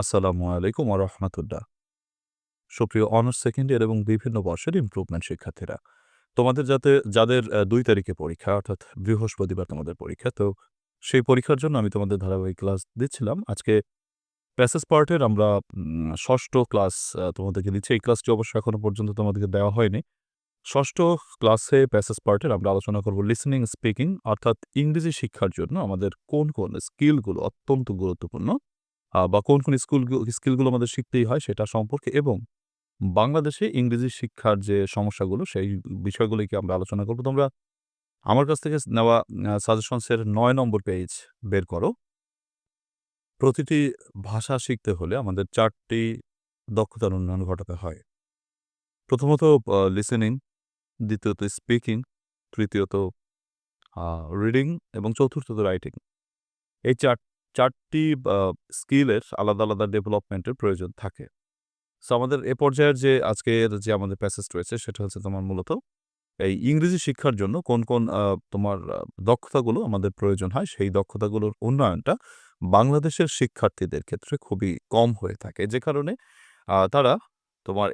আসসালামু আলাইকুম রহমতুল্লাহ। সুপ্রিয় অনার্স সেকেন্ড ইয়ার এবং বিভিন্ন বর্ষের ইমপ্রুভমেন্ট শিক্ষার্থীরা, তোমাদের যাতে, যাদের দুই তারিখে পরীক্ষা, অর্থাৎ বৃহস্পতিবার তোমাদের পরীক্ষা, তো সেই পরীক্ষার জন্য আমি তোমাদের ধারাবাহিক ক্লাস দিচ্ছিলাম। আজকে প্যাসেজ পার্টের আমরা ষষ্ঠ ক্লাস তোমাদেরকে দিচ্ছি। এই ক্লাসটি অবশ্য এখনও পর্যন্ত তোমাদেরকে দেওয়া হয়নি। ষষ্ঠ ক্লাসে প্যাসেজ পার্টের আমরা আলোচনা করব লিসনিং স্পিকিং অর্থাৎ ইংরেজি শিক্ষার জন্য আমাদের কোন কোন স্কিলগুলো অত্যন্ত গুরুত্বপূর্ণ। বা কোন কোন স্কুল স্কিলগুলো আমাদের শিখতেই হয় সেটা সম্পর্কে এবং বাংলাদেশে ইংরেজি শিক্ষার যে সমস্যাগুলো সেই বিষয়গুলিকে আমরা আলোচনা করব। তোমরা আমার কাছ থেকে নেওয়া সাজেশনসের নয় নম্বর পেজ বের করো। প্রতিটি ভাষা শিখতে হলে আমাদের চারটি দক্ষতার উন্নয়ন ঘটাতে হয়। প্রথমত লিসেনিং দ্বিতীয়ত স্পিকিং তৃতীয়ত রিডিং এবং চতুর্থত রাইটিং এই চার চারটি স্কিলের আলাদা আলাদা ডেভেলপমেন্টের প্রয়োজন থাকে। সো, আমাদের এ পর্যায়ের যে আজকের যে আমাদের প্যাসেজ রয়েছে, সেটা হচ্ছে তোমার মূলত এই ইংরেজি শিক্ষার জন্য কোন কোন তোমার দক্ষতাগুলো আমাদের প্রয়োজন হয়, সেই দক্ষতাগুলোর উন্নয়নটা বাংলাদেশের শিক্ষার্থীদের ক্ষেত্রে খুবই কম হয়ে থাকে। যে কারণে তারা তোমার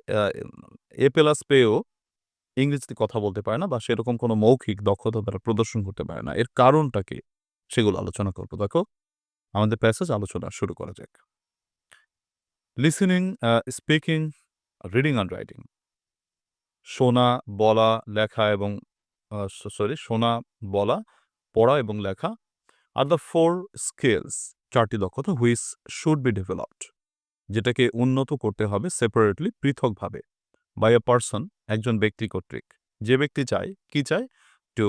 এ প্লাস পেয়েও ইংরেজিতে কথা বলতে পারে না বা সেরকম কোনো মৌখিক দক্ষতা তারা প্রদর্শন করতে পারে না। এর কারণটা কি? সেগুলো আলোচনা করব। দেখো আমাদের প্যাসেজ আলোচনা শুরু করা যাক। Listening speaking reading and writing শোনা, বলা, লেখা এবং সরি শোনা, বলা, পড়া এবং লেখা আর দ্য ফোর স্কিলস চারটি দক্ষতা হুইস শুড বি ডেভেলপড যেটাকে উন্নত করতে হবে সেপারেটলি পৃথকভাবে বাই এ পার্সন একজন ব্যক্তি কর্তৃক। যে ব্যক্তি চায়, কি চায়? To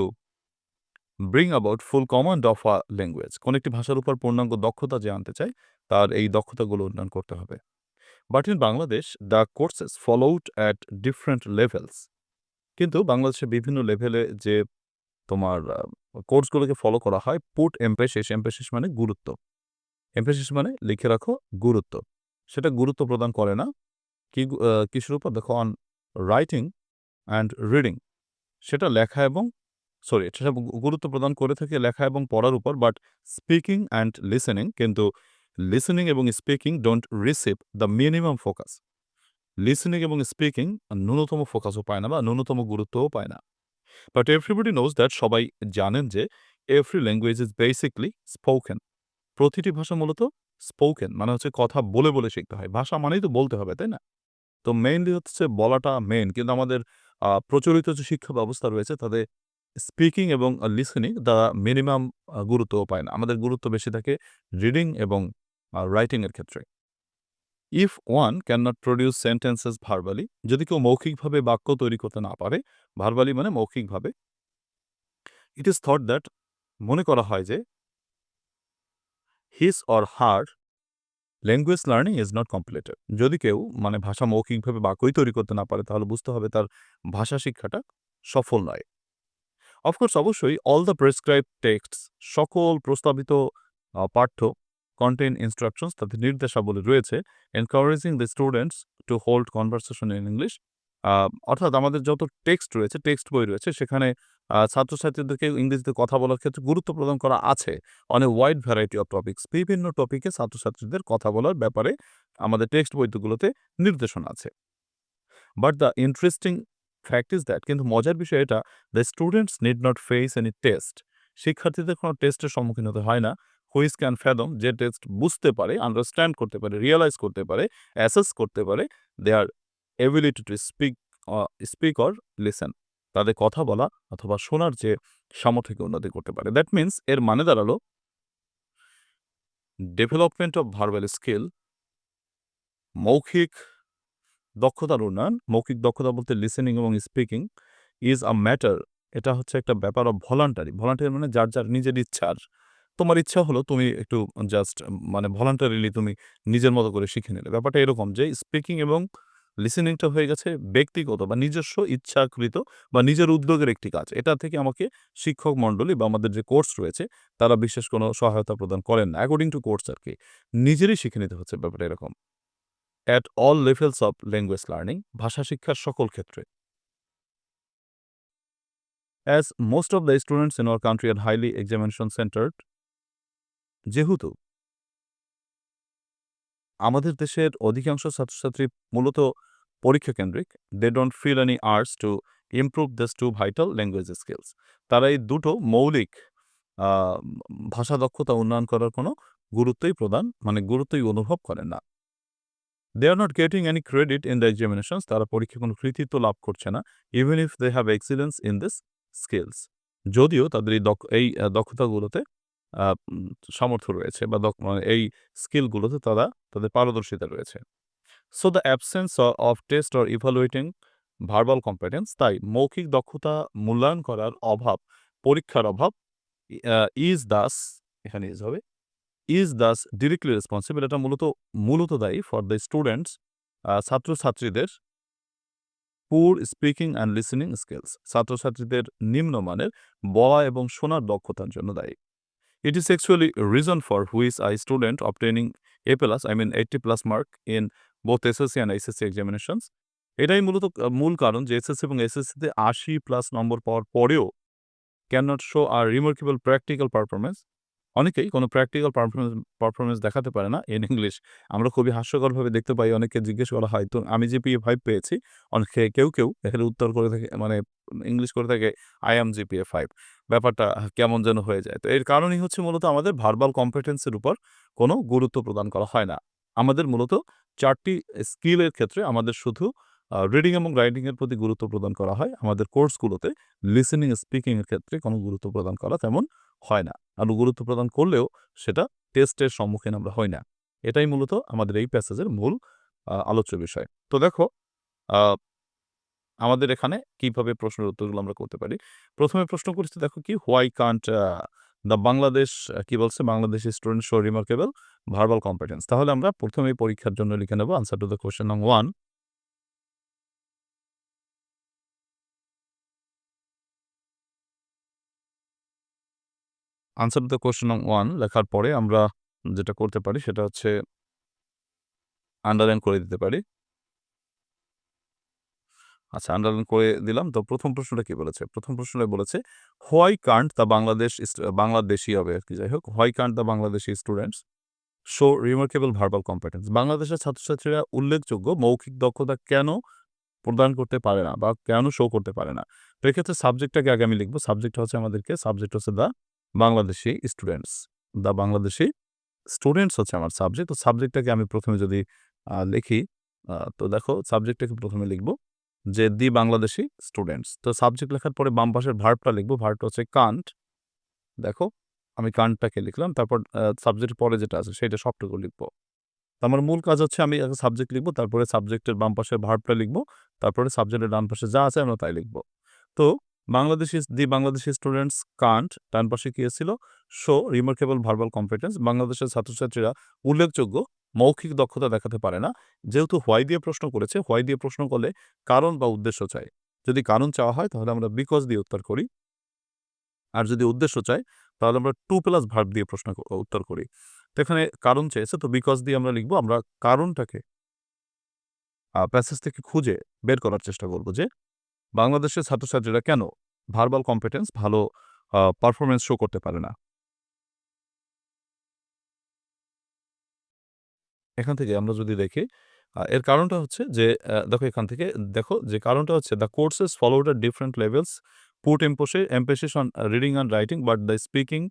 bring about full command of a language কোন একটি ভাষার উপর পূর্ণাঙ্গ দক্ষতা যে আনতে চায়, তার এই দক্ষতাগুলো উন্নয়ন করতে হবে। But in Bangladesh the courses followed at different levels কিন্তু বাংলাদেশে বিভিন্ন লেভেলে যে তোমার কোর্সগুলোকে ফলো করা হয় পুট এম্পেসিস এম্পেসিস মানে গুরুত্ব। এম্পেসিস মানে লিখে রাখো, গুরুত্ব। সেটা গুরুত্ব প্রদান করে না। কি কিসের উপর? দেখো অন রাইটিং অ্যান্ড রিডিং সেটা লেখা এবং সরি গু- গুরুত্ব প্রদান করে থাকে লেখা এবং পড়ার উপর বাট স্পিকিং অ্যান্ড লিসেনিং কিন্তু লিসেনিং এবং speaking don't receive the minimum focus listening এবং স্পিকিং ন্যূনতম ফোকাসও পায় না বা ন্যূনতম গুরুত্বও পায় না। বাট এভরিবডি নোজ দ্যাট সবাই জানেন যে every language is basically spoken প্রতিটি ভাষা মূলত স্পোকেন মানে হচ্ছে কথা বলে বলে শিখতে হয়। ভাষা মানেই তো বলতে হবে, তাই না? তো মেইনলি হচ্ছে বলাটা মেইন কিন্তু আমাদের প্রচলিত যে শিক্ষা ব্যবস্থা রয়েছে তাদের স্পিকিং এবং লিসেনিং দ্বারা মিনিমাম গুরুত্বও পায় না। আমাদের গুরুত্ব বেশি থাকে রিডিং এবং রাইটিংয়ের ক্ষেত্রে। If one can not produce sentences verbally যদি কেউ মৌখিকভাবে বাক্য তৈরি করতে না পারে ভার্বালি মানে মৌখিকভাবে ইট ইজ থট দ্যাট মনে করা হয় যে his or her language learning is not completed যদি কেউ মানে ভাষা মৌখিকভাবে বাক্যই তৈরি করতে না পারে, তাহলে বুঝতে হবে তার ভাষা শিক্ষাটা সফল নয়। অফকোর্স অবশ্যই অল দ্য প্রেসক্রাইব টেক্সট সকল প্রস্তাবিত পাঠ্য কন্টেন্ট ইনস্ট্রাকশনস তাদের নির্দেশাবলী রয়েছে encouraging the students to hold conversation in English অর্থাৎ আমাদের যত টেক্সট রয়েছে টেক্সট বই রয়েছে, সেখানে ছাত্রছাত্রীদেরকে ইংরেজিতে কথা বলার ক্ষেত্রে গুরুত্ব প্রদান করা আছে অনেক ওয়াইড ভ্যারাইটি অফ টপিক্স বিভিন্ন টপিকে ছাত্রছাত্রীদের কথা বলার ব্যাপারে আমাদের টেক্সট বইগুলোতে নির্দেশনা আছে। But the interesting fact is that কিন্তু মজার বিষয় এটা the students need not face any test শিক্ষার্থীদের কোনো টেস্টের সম্মুখীন হতে হয় না। হুইস ক্যান ফ্যাদম যে টেস্ট বুঝতে পারে আন্ডারস্ট্যান্ড করতে পারে রিয়েলাইজ করতে পারে অ্যাসেস করতে পারে they are ability to speak speak or listen তাদের কথা বলা অথবা শোনার যে সামর্থ্যকে উন্নতি করতে পারে। দ্যাট মিন্স এর মানে দাঁড়াল ডেভেলপমেন্ট অফ ভার্বাল স্কিল মৌখিক দক্ষতার উন্নয়ন, মৌখিক দক্ষতা বলতে লিসেনিং এবং স্পিকিং ইজ আ ম্যাটার এটা হচ্ছে একটা ব্যাপার অফ ভলান্টারি ভলান্টারি মানে যার যার নিজের ইচ্ছার। তোমার ইচ্ছা হলো তুমি একটু জাস্ট মানে ভলান্টারিলি তুমি নিজের মতো করে শিখে নিলে। ব্যাপারটা এরকম যে স্পিকিং এবং লিসেনিংটা হয়ে গেছে ব্যক্তিগত বা নিজস্ব ইচ্ছাকৃত বা নিজের উদ্যোগের একটি কাজ। এটা থেকে আমাকে শিক্ষক মণ্ডলী বা আমাদের যে কোর্স রয়েছে, তারা বিশেষ কোনো সহায়তা প্রদান করেন না। অ্যাকর্ডিং টু কোর্স আর কি। নিজেরই শিখে নিতে হচ্ছে ব্যাপারটা এরকম। At all levels of language learning ভাষা শিক্ষার সকল ক্ষেত্রে as most of the students in our country are highly examination centred যেহেতু আমাদের দেশের অধিকাংশ ছাত্রছাত্রী মূলত পরীক্ষা কেন্দ্রিক। They don't feel any urge to improve this two vital language skills. তারা এই দুটো মৌলিক ভাষা দক্ষতা উন্নয়ন করার কোনো গুরুত্বই প্রদান মানে গুরুত্বই অনুভব করেন না। They are not getting any credit in the examinations তারা পরীক্ষায় কোনো কৃতিত্ব লাভ করছে না। Even if they have excellence in this skills. যদিও তাদের এই এই দক্ষতাগুলোতে সামর্থ্য রয়েছে বা মানে এই স্কিলগুলোতে তারা তাদের পারদর্শিতা রয়েছে। So the absence of test or evaluating verbal competence তাই মৌখিক দক্ষতা মূল্যায়ন করার অভাব, পরীক্ষার অভাব ইজ দাস এখানে ইজ হবে। ইজ দাস ডিরেক্টলি রেসপন্সিবল এটা মূলত মূলত দায়ী ফর দ্য স্টুডেন্টস ছাত্রছাত্রীদের পুর স্পিকিং অ্যান্ড লিসেনিং স্কিলস ছাত্রছাত্রীদের নিম্নমানের বলা এবং শোনার দক্ষতার জন্য দায়ী। It is actually reason for which I student obtaining A plus I mean 80 plus mark in both SSC and HSC examinations এটাই মূলত মূল কারণ যে এসএসসি এবং এসএসসিতে 80 প্লাস নম্বর পাওয়ার পরেও can not show are remarkable practical performance অনেকেই কোনো প্র্যাকটিক্যাল পারফরমেন্স পারফরমেন্স দেখাতে পারে না ইন ইংলিশ। আমরা খুবই হাস্যকরভাবে দেখতে পাই অনেককে জিজ্ঞেস করা হয় তো আমি জিপিএ ফাইভ পেয়েছি। অনেকে কেউ, কেউ এখানে উত্তর করে থাকে মানে ইংলিশ করে থাকে আই অ্যাম জিপিএ ফাইভ ব্যাপারটা কেমন যেন হয়ে যায়। তো এর কারণই হচ্ছে মূলত আমাদের ভার্বাল কম্পিটেন্স এর উপর কোনো গুরুত্ব প্রদান করা হয় না। আমাদের মূলত চারটি স্কিলের ক্ষেত্রে আমাদের শুধু রিডিং এবং রাইটিং এর প্রতি গুরুত্ব প্রদান করা হয়। আমাদের কোর্সগুলোতে লিসেনিং, স্পিকিংয়ের ক্ষেত্রে কোনো গুরুত্ব প্রদান করা তেমন হয় না। আর গুরুত্ব প্রদান করলেও সেটা টেস্টের সম্মুখীন আমরা হই না। এটাই মূলত আমাদের এই প্যাসেজের মূল আলোচ্য বিষয়। তো দেখো আমাদের এখানে কীভাবে প্রশ্নের উত্তরগুলো আমরা করতে পারি। প্রথমে প্রশ্ন করেছে, দেখো কি হোয়াই কান্ট দ্য বাংলাদেশ কি বলছে Bangladeshi student show remarkable verbal competence তাহলে আমরা ১ম এই পরীক্ষার জন্য লিখে নেব আনসার টু দ্য কোয়েশ্চেন নং 1 আনসার দ্য কোয়েশ্চেন নং 1 লেখার পরে আমরা যেটা করতে পারি সেটা হচ্ছে আন্ডারলাইন করে দিতে পারি। আচ্ছা আন্ডারলাইন করে দিলাম। তো প্রথম প্রশ্নটা কি বলেছে? ১ম প্রশ্নটায় বলেছে হোয়াই কান্ট দ্য বাংলাদেশ ইস্ট হবে আর কি, যাই হোক। Why can't the Bangladeshi students show remarkable verbal competence বাংলাদেশের ছাত্রছাত্রীরা উল্লেখযোগ্য মৌখিক দক্ষতা কেন প্রদান করতে পারে না বা কেন শো করতে পারে না? তো এক্ষেত্রে সাবজেক্টটাকে আগে আমি লিখব সাবজেক্ট হচ্ছে আমাদেরকে সাবজেক্ট হচ্ছে the Bangladeshi students. The Bangladeshi students হচ্ছে আমার সাবজেক্ট। তো সাবজেক্টটাকে আমি প্রথমে যদি লিখি তো দেখো সাবজেক্টটাকে ১ম এ লিখব যে দি বাংলাদেশি স্টুডেন্টস। তো সাবজেক্ট লেখার পরে বাম পাশের ভার্বটা লিখব। ভার্বটা হচ্ছে কান্ট। দেখো আমি কান্টটাকে লিখলাম। তারপর সাবজেক্টের পরে যেটা আছে সেটা সবটুকু লিখব। আমার মূল কাজ হচ্ছে আমি আগে সাবজেক্ট লিখব, তারপরে সাবজেক্টের বাম পাশের ভার্বটা লিখব। তারপরে সাবজেক্টের ডান পাশে যা আছে আমরা তাই লিখব। তো Bangladeshi the Bangladeshi students can't ডান পাশে কি ছিল? শো রিমার্কেবল ভার্বাল কম্পিটেন্স বাংলাদেশের ছাত্রছাত্রীরা উল্লেখযোগ্য মৌখিক দক্ষতা দেখাতে পারে না। যেহেতু হোয়াই দিয়ে প্রশ্ন করেছে, হোয়াই দিয়ে প্রশ্ন করলে কারণ বা উদ্দেশ্য চাই যদি কারণ চাওয়া হয় তাহলে আমরা বিকজ দিয়ে উত্তর করি। আর যদি উদ্দেশ্য চাই তাহলে আমরা টু প্লাস ভার্ব দিয়ে প্রশ্ন উত্তর করি। তো এখানে কারণ চেয়েছে তো বিকজ দিয়ে আমরা লিখব। আমরা কারণটাকে প্যাসেজ থেকে খুঁজে বের করার চেষ্টা করব যে বাংলাদেশের ছাত্রছাত্রীরা কেন ভার্বাল কম্পিটেন্স ভালো পারফরমেন্স শো করতে পারে না। এখান থেকে আমরা যদি দেখি এর কারণটা হচ্ছে যে দেখো এখান থেকে, দেখো যে কারণটা হচ্ছে the courses follow the different levels put emphasis emphasis on reading and writing but the speaking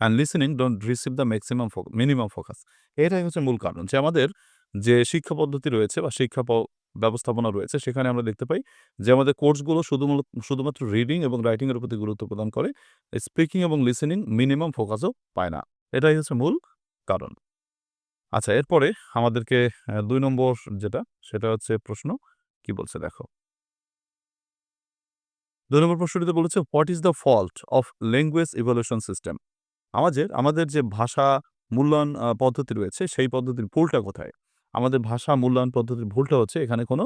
and listening don't receive the maximum minimum focus এটাই হচ্ছে মূল কারণ যে আমাদের যে শিক্ষা পদ্ধতি রয়েছে বা শিক্ষা ব্যবস্থাপনা রয়েছে, সেখানে আমরা দেখতে পাই যে আমাদের কোর্সগুলো শুধুমূল, শুধুমাত্র রিডিং এবং রাইটিংয়ের প্রতি গুরুত্ব প্রদান করে। স্পিকিং এবং লিসেনিং মিনিমাম ফোকাসও পায় না। এটাই হচ্ছে মূল কারণ। আচ্ছা এরপরে আমাদেরকে দুই নম্বর যেটা, সেটা হচ্ছে প্রশ্ন, কি বলছে দেখো। দুই নম্বর প্রশ্নটিতে বলেছে what is the fault of language evaluation system? আমাদের আমাদের যে ভাষা মূল্যায়ন পদ্ধতি রয়েছে, সেই পদ্ধতির ভুলটা কোথায়? আমাদের ভাষা মূল্যায়ন পদ্ধতির ভুলটা হচ্ছে এখানে কোনো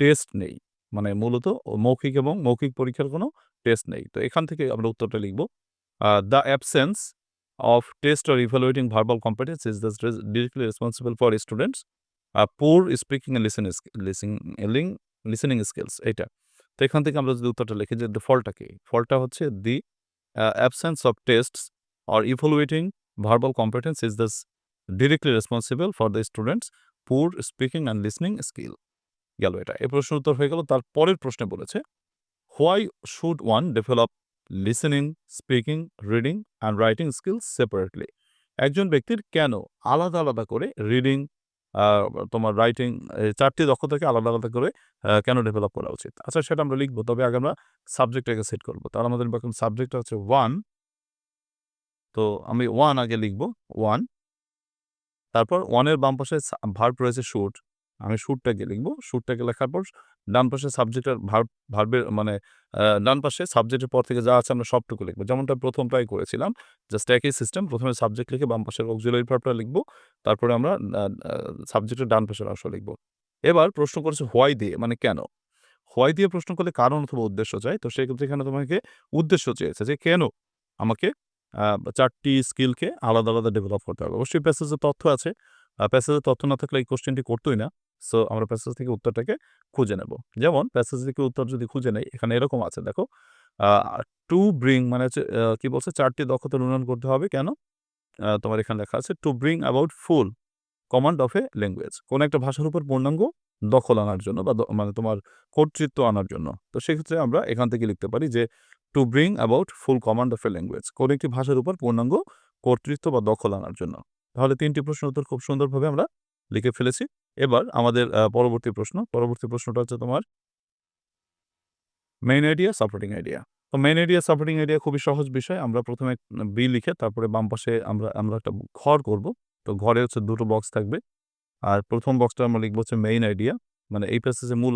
টেস্ট নেই। মানে মূলত মৌখিক এবং মৌখিক পরীক্ষার কোনো টেস্ট নেই। তো এখান থেকে আমরা উত্তরটা লিখব। The absence of test or evaluating verbal competence is the directly responsible for students a speaking listen listen listening skills এইটা। তো এখান থেকে আমরা যদি উত্তরটা লিখি যে ফল্টটা কি? ফল্টটা হচ্ছে the absence of tests or evaluating verbal competence is the directly responsible for the students poor speaking and listening skill গেল এটা। এই প্রশ্ন উত্তর হয়ে গেল। তার পরের প্রশ্নে বলেছে why should one develop listening speaking reading and writing skill separately একজন ব্যক্তির কেন আলাদা আলাদা করে রিডিং তোমার রাইটিং চারটি দক্ষতাকে আলাদা আলাদা করে কেন ডেভেলপ করা উচিত? আচ্ছা সেটা আমরা লিখব, তবে আগে আমরা সাবজেক্টটাকে সেট করব। তাহলে আমাদের সাবজেক্টটা হচ্ছে ওয়ান তো আমি ওয়ান আগে লিখব ওয়ান তারপর ওয়ানের বাম পাশে ভার্ব রয়েছে শুট আমি শুটটাকে লিখব। শুটটাকে লেখার পর ডান পাশে সাবজেক্টের ভার্ব ভার্বের মানে ডান পাশে সাবজেক্টের পর থেকে যা আছে আমরা সবটুকু লিখব। যেমনটা প্রথমটাই করেছিলাম জাস্ট একই সিস্টেম প্রথমে সাবজেক্ট লিখে বাম পাশের অক্সিলারি ভার্বটা লিখব, তারপরে আমরা সাবজেক্টের ডান পাশের অংশ লিখব। এবার প্রশ্ন করেছে হোয়াই দিয়ে মানে কেন? হোয়াই দিয়ে প্রশ্ন করলে কারণ অথবা উদ্দেশ্য চাই? তো সেক্ষেত্রে এখানে তোমাকে উদ্দেশ্য চেয়েছে যে কেন আমাকে চারটি স্কিলকে আলাদা আলাদা ডেভেলপ করতে হবে। অবশ্যই প্যাসেজের তথ্য আছে। প্যাসেজের তথ্য না থাকলে এই কোশ্চেনটি করতোই না। সো আমরা প্যাসেজ থেকে উত্তরটাকে খুঁজে নেব। যেমন প্যাসেজ থেকে উত্তর যদি খুঁজে নেই, এখানে এরকম আছে, দেখো। টু ব্রিং মানে হচ্ছে কি বলছে? চারটি দক্ষতার উন্নয়ন করতে হবে। কেন? তোমার এখানে লেখা আছে to bring about full command of a language কোন একটা ভাষার উপর পূর্ণাঙ্গ দখল আনার জন্য বা মানে তোমার কর্তৃত্ব আনার জন্য। তো সেক্ষেত্রে আমরা এখান থেকে লিখতে পারি যে to bring about full command of a language কোন একটি ভাষার উপর পূর্ণাঙ্গ কর্তৃত্ব বা দখল আনার জন্য। তাহলে তিনটি প্রশ্ন উত্তর খুব সুন্দরভাবে আমরা লিখে ফেলেছি। এবার আমাদের পরবর্তী প্রশ্ন। পরবর্তী প্রশ্নটা হচ্ছে তোমার মেইন আইডিয়া সাপোর্টিং আইডিয়া তো মেইন আইডিয়া সাপোর্টিং আইডিয়া খুবই সহজ বিষয়। আমরা প্রথমে বি লিখে তারপরে বাম পাশে আমরা আমরা একটা ঘর করব। তো ঘরে হচ্ছে দুটো বক্স থাকবে। আর প্রথম বক্সটা আমরা লিখব হচ্ছে মেইন আইডিয়া মানে এই প্যাসেজের মূল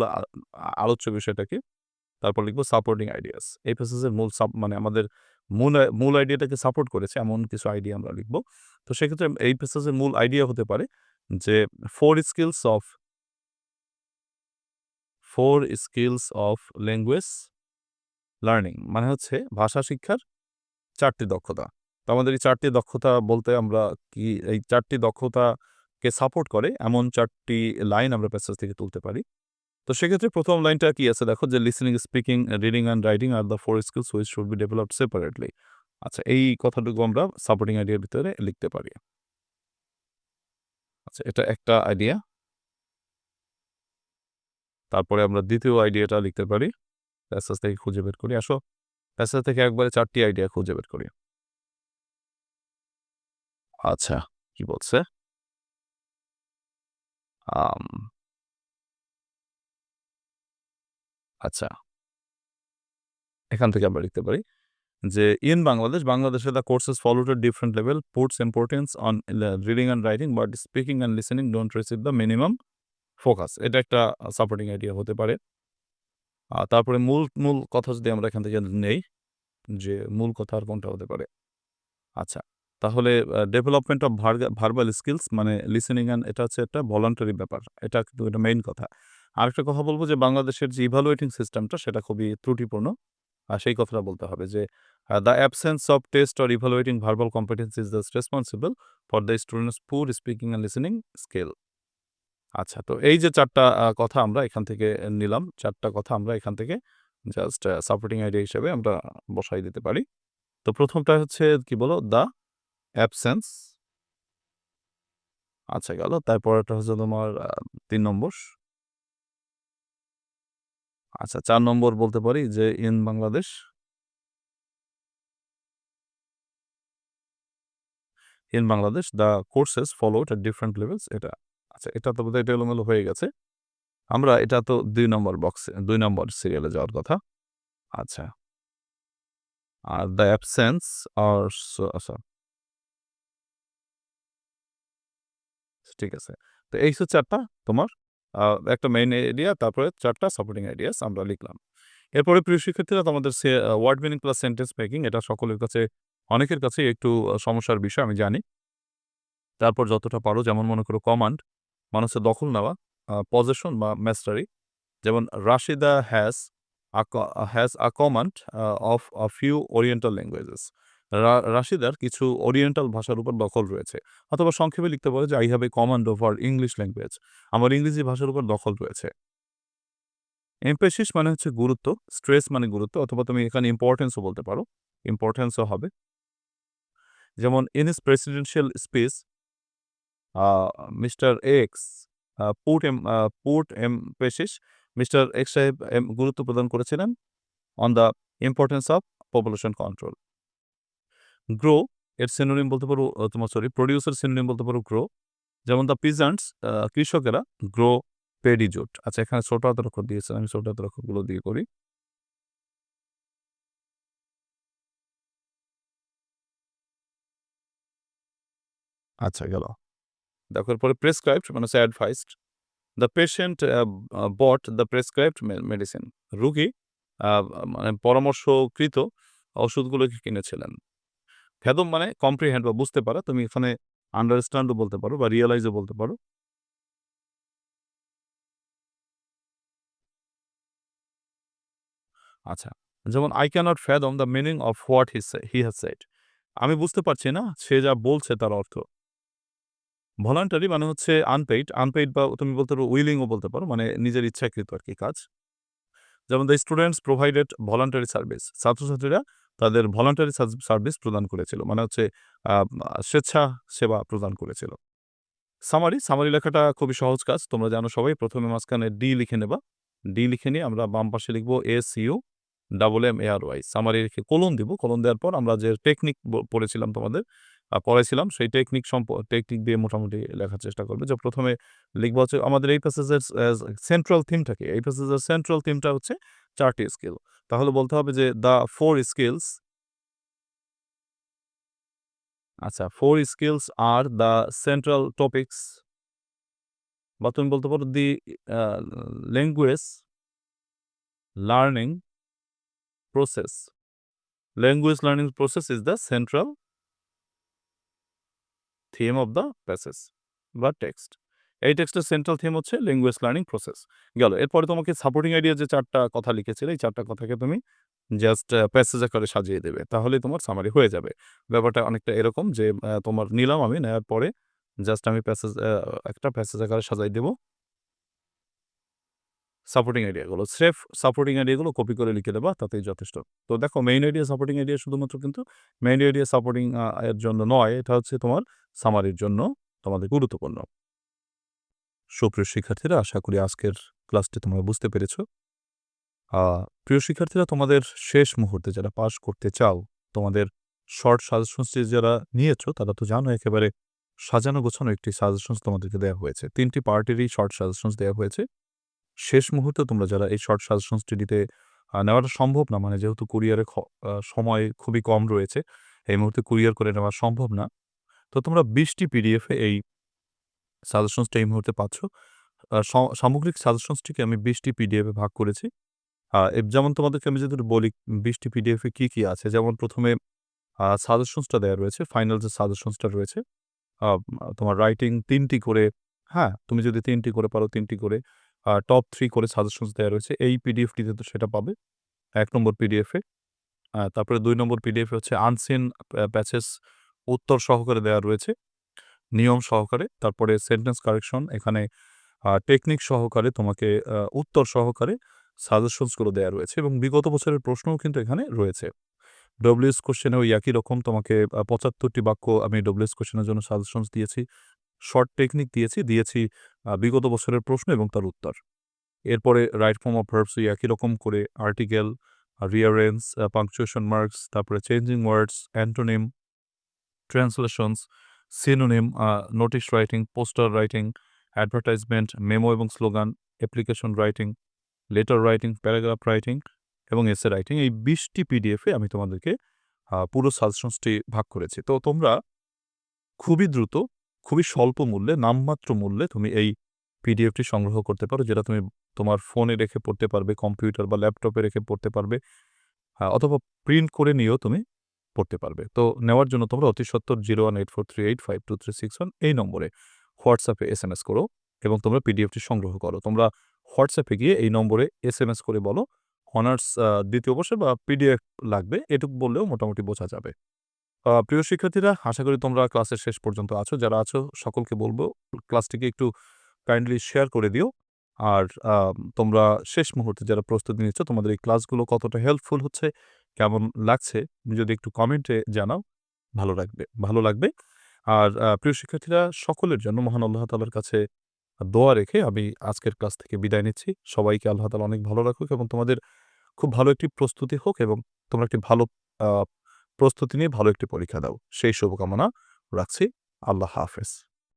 আলোচ্য বিষয়টাকে তারপর লিখব সাপোর্টিং আইডিয়াস এই প্যাসেজের মূল সাপ মানে আমাদের মূল মূল আইডিয়াটাকে সাপোর্ট করেছে, এমন কিছু আইডিয়া আমরা লিখব। তো সেক্ষেত্রে এই প্যাসেজের মূল আইডিয়া হতে পারে যে four skills of four skills of language learning মানে হচ্ছে ভাষা শিক্ষার চারটি দক্ষতা। তো আমাদের এই চারটি দক্ষতা বলতে আমরা কি, এই চারটি দক্ষতাকে সাপোর্ট করে, এমন চারটি লাইন আমরা প্যাসেজ থেকে তুলতে পারি। তো সেক্ষেত্রে প্রথম লাইনটা কি আছে? দেখো যে listening speaking reading and writing are the four skills which should be developed separately আচ্ছা এই কথাটুকু আমরা সাপোর্টিং আইডিয়ার ভিতরে লিখতে পারি। আচ্ছা এটা একটা আইডিয়া তারপরে আমরা দ্বিতীয় আইডিয়াটা লিখতে পারি। প্যাসেজ থেকে খুঁজে বের করি। আসো প্যাসেজ থেকে একবারে চারটি আইডিয়া খুঁজে বের করি। আচ্ছা কি বলছে আম, আচ্ছা। এখান থেকে আমরা লিখতে পারি যে ইন বাংলাদেশ বাংলাদেশে the courses follow to different level puts importance on reading and writing but speaking and listening don't receive the minimum focus এটা একটা সাপোর্টিং আইডিয়া হতে পারে। আর তারপরে মূল মূল কথা যদি আমরা এখান থেকে নেই যে, মূল কথা আর কোনটা হতে পারে? আচ্ছা তাহলে ডেভেলপমেন্ট অফ ভার্বাল স্কিলস মানে লিসেনিং অ্যান্ড এটা হচ্ছে একটা ভলান্টারি ব্যাপার। এটা কিন্তু এটা মেইন কথা। আরেকটা কথা বলব যে, বাংলাদেশের যে ইভালুয়েটিং সিস্টেমটা সেটা খুবই ত্রুটিপূর্ণ। আর সেই কথাটা বলতে হবে যে the absence of test or evaluating verbal competence is the responsible for the students poor speaking and listening skill আচ্ছা তো এই যে চারটা কথা আমরা এখান থেকে নিলাম, চারটা কথা আমরা এখান থেকে জাস্ট সাপোর্টিং আইডিয়া হিসেবে আমরা বসাই দিতে পারি। তো প্রথমটা হচ্ছে কি বলো? দ্য অ্যাবসেন্স আচ্ছা গেল। তারপরটা হচ্ছে তোমার তিন নম্বর। আচ্ছা চার নম্বর বলতে পারি যে, in Bangladesh? In Bangladesh the courses followed at different levels এটা আচ্ছা এটা তো বোধহয় এটা এলোমেলো হয়ে গেছে। আমরা এটা তো দুই নম্বর বক্সে দুই নম্বর সিরিয়ালে যাওয়ার কথা। আচ্ছা। আর দ্য অ্যাবসেন্স আর আচ্ছা। ঠিক আছে। তো এই হচ্ছে চারটা তোমার? একটা মেইন এরিয়া তারপরে চারটা সাপোর্টিং আইডিয়াস আমরা লিখলাম। এরপরে প্রিয় শিক্ষার্থীরা, তোমাদের word meaning plus sentence making এটা সকলের কাছে, অনেকের কাছে একটু সমস্যার বিষয়, আমি জানি। তারপর যতটা পারো, যেমন মনে করো কমান্ড মানুষের দখল নেওয়া পজেশন বা ম্যাস্টারি যেমন Rashida has has a command of a few oriental languages রাশিদার কিছু ওরিয়েন্টাল ভাষার উপর দখল রয়েছে। অথবা সংক্ষেপে লিখতে পারো যে I have a command over English language আমার ইংরেজি ভাষার উপর দখল রয়েছে। এমপেসিস মানে হচ্ছে গুরুত্ব স্ট্রেস মানে গুরুত্ব, অথবা তুমি এখানে ইম্পর্টেন্সও বলতে পারো। ইম্পর্টেন্সও হবে। যেমন in his presidential speech Mr X uh put um uh put emphasis Mr X সাহেব, এম, গুরুত্ব প্রদান করেছিলেন on the importance of population control. Grow এর সিনোনিম বলতে পারো তোমার সরি প্রোডিউসার সিনোনিম বলতে পারো গ্রো। যেমন দ্য পিজেন্টস কৃষকেরা গ্রো পেডি জুট। আচ্ছা এখানে ছোট হাতের অক্ষর দিয়েছেন। আমি ছোট হাতের অক্ষরগুলো দিয়ে করি। আচ্ছা গেল। দেখো, এরপরে প্রেসক্রাইবড মানে advised. The patient bought the prescribed medicine. রোগী মানে পরামর্শকৃত ওষুধগুলোকে কিনেছিলেন। ফেদম মানে কম্প্রিহেন্ড বা বুঝতে পারা। তুমি এখানে আন্ডারস্ট্যান্ডও বলতে পারো বা রিয়েলাইজও বলতে পারো। আচ্ছা। যেমন I fathom the meaning of what he say he has said. আমি বুঝতে পারছি না সে যা বলছে তার অর্থ। ভলান্টারি মানে হচ্ছে আনপেইড, আনপেইড বা তুমি বলতে পারো উইলিংও বলতে পারো। মানে নিজের ইচ্ছাকৃত আর কি কাজ। যেমন the students provided voluntary service. ছাত্রছাত্রীরা তাদের ভলান্টারি সার্ভিস প্রদান করেছিল। মানে হচ্ছে স্বেচ্ছা সেবা প্রদান করেছিল। সামারি, সামারি লেখাটা খুবই সহজ কাজ। তোমরা জানো সবাই প্রথমে মাঝখানে ডি লিখে নেবা। ডি লিখে নিয়ে আমরা বাম পাশে লিখব S U double M A R Y. Summary রেখে কলন দিব। কলন দেওয়ার পর আমরা যে টেকনিক পড়েছিলাম তোমাদের পড়াইছিলাম সেই টেকনিক সম্প টেকনিক দিয়ে মোটামুটি লেখার চেষ্টা করবে। যে ১ম এ লিখব হচ্ছে আমাদের এই প্যাসেজের সেন্ট্রাল থিমটা কি? এই প্যাসেজের সেন্ট্রাল থিমটা হচ্ছে ৪ টি স্কিল। তাহলে বলতে হবে যে দ্য ফোর স্কিলস আচ্ছা four skills R the central topics বা তুমি বলতে পারো the language learning process. Language learning process is the central theme of the passage বা টেক্সট। এই টেক্সটের সেন্ট্রাল থিম হচ্ছে ল্যাঙ্গুয়েজ লার্নিং প্রসেস। গেল। এরপরে তোমাকে সাপোর্টিং আইডিয়া যে চারটা কথা লিখেছিলে, এই চারটা কথাকে তুমি জাস্ট প্যাসেজ আকারে সাজিয়ে দেবে। তাহলেই তোমার সামারি হয়ে যাবে। ব্যাপারটা অনেকটা এরকম যে তোমার নিলাম আমি নেওয়ার পরে জাস্ট আমি প্যাসেজ একটা প্যাসেজ আকারে সাজাই দেব। সাপোর্টিং আইডিয়াগুলো। স্রেফ সাপোর্টিং আইডিয়াগুলো কপি করে লিখে দেবা, তাতেই যথেষ্ট। তো দেখো মেইন আইডিয়া সাপোর্টিং আইডিয়া শুধুমাত্র কিন্তু মেইন আইডিয়া সাপোর্টিং এর জন্য নয়। এটা হচ্ছে তোমার সামারির জন্য তোমাদের গুরুত্বপূর্ণ। সুপ্রিয় শিক্ষার্থীরা আশা করি আজকের ক্লাসটি তোমরা বুঝতে পেরেছ। প্রিয় শিক্ষার্থীরা তোমাদের শেষ মুহূর্তে যারা পাস করতে চাও, তোমাদের শর্ট সাজেশনসটি যারা নিয়েছ তারা তো জানো একেবারে সাজানো গোছানো একটি সাজেশনস তোমাদেরকে দেওয়া হয়েছে। ৩ টি পার্টেরই শর্ট সাজেশনস দেওয়া হয়েছে। শেষ মুহূর্তে তোমরা যারা এই শর্ট সাজেশনসটি নিতে নেওয়াটা সম্ভব না মানে যেহেতু কুরিয়ারে সময় খুবই কম রয়েছে। এই মুহূর্তে কুরিয়ার করে নেওয়া সম্ভব না। তো তোমরা বিশটি পিডিএফে এই সাজেশনসটা এই মুহূর্তে পাচ্ছ। সামগ্রিক সাজেশনসটিকে আমি বিশটি পিডিএফে ভাগ করেছি। যেমন তোমাদেরকে আমি যদি বলি ২০ টি পিডিএফ কি, কি আছে? যেমন প্রথমে সাজেশনসটা দেওয়া রয়েছে। ফাইনাল যে সাজেশনসটা রয়েছে। তোমার রাইটিং তিনটি করে হ্যাঁ, তুমি যদি তিনটি করে পারো তিনটি করে টপ থ্রি করে সাজেশনস দেওয়া রয়েছে। এই পিডিএফটিতে তো সেটা পাবে। এক নম্বর পিডিএফে। তারপরে দুই নম্বর পিডিএফে হচ্ছে আনসিন প্যাচেস উত্তর সহকারে দেওয়া রয়েছে। নিয়ম সহকারে। তারপরে সেন্টেন্স কারেকশন এখানে টেকনিক সহকারে তোমাকে উত্তর সহকারে সাজেশনসগুলো দেয়া রয়েছে এবং বিগত বছরের প্রশ্নও কিন্তু এখানে রয়েছে। ডব্লিউএস কোয়েশ্চেনে ওই একই রকম তোমাকে পঁচাত্তরটি বাক্য আমি ডব্লিউএস কোশ্চেনের জন্য সাজেশনস দিয়েছি। শর্ট টেকনিক দিয়েছি, দিয়েছি বিগত বছরের প্রশ্ন এবং তার উত্তর। এরপরে রাইট ফর্ম অফ ভার্বস একই রকম করে আর্টিকেল, রিয়ারেন্স, পাংচুয়েশন মার্কস, তারপরে changing words, antonym, translations, synonym, notice writing, poster writing, advertisement, memo এবং slogan, application writing, letter writing, paragraph writing এবং এসে রাইটিং এই ২০ টি পিডিএফ আমি তোমাদেরকে পুরো সাজেশনসটি ভাগ করেছি। তো তোমরা খুবই দ্রুত, খুবই স্বল্প মূল্যে, নামমাত্র মূল্যে তুমি এই পিডিএফটি সংগ্রহ করতে পারো। যেটা তুমি তোমার ফোনে রেখে পড়তে পারবে, কম্পিউটার বা ল্যাপটপে রেখে পড়তে পারবে। অথবা প্রিন্ট করে নিয়েও তুমি পড়তে পারবে। তো নেওয়ার জন্য তোমরা অতি সত্বর 01843852361 এই নম্বরে হোয়াটসঅ্যাপে এসএমএস করো এবং তোমরা পিডিএফটি সংগ্রহ করো। তোমরা হোয়াটসঅ্যাপে গিয়ে এই নম্বরে এসএমএস করে বলো অনার্স দ্বিতীয় বর্ষে বা পিডিএফ লাগবে এটুকু বললেও মোটামুটি বোঝা যাবে। প্রিয় শিক্ষার্থীরা আশা করি তোমরা ক্লাসের শেষ পর্যন্ত আছো। যারা আছো সকলকে বলব ক্লাসটিকে একটু কাইন্ডলি শেয়ার করে দিও। আর তোমরা শেষ মুহূর্তে যারা প্রস্তুতি নিচ্ছ তোমাদের এই ক্লাসগুলো কতটা হেল্পফুল হচ্ছে, কেমন লাগছে তুমি যদি একটু কমেন্টে জানাও, ভালো লাগবে ভালো লাগবে। আর প্রিয় শিক্ষার্থীরা, সকলের জন্য মহান আল্লাহ তাআলার কাছে দোয়া রেখে আমি আজকের ক্লাস থেকে বিদায় নিচ্ছি। সবাইকে আল্লাহ তাআলা অনেক ভালো রাখুক এবং তোমাদের খুব ভালো একটি প্রস্তুতি হোক এবং তোমরা একটি ভালো প্রস্তুতি নিয়ে ভালো একটি পরীক্ষা দাও। সেই শুভকামনা রাখছি। আল্লাহ হাফেজ।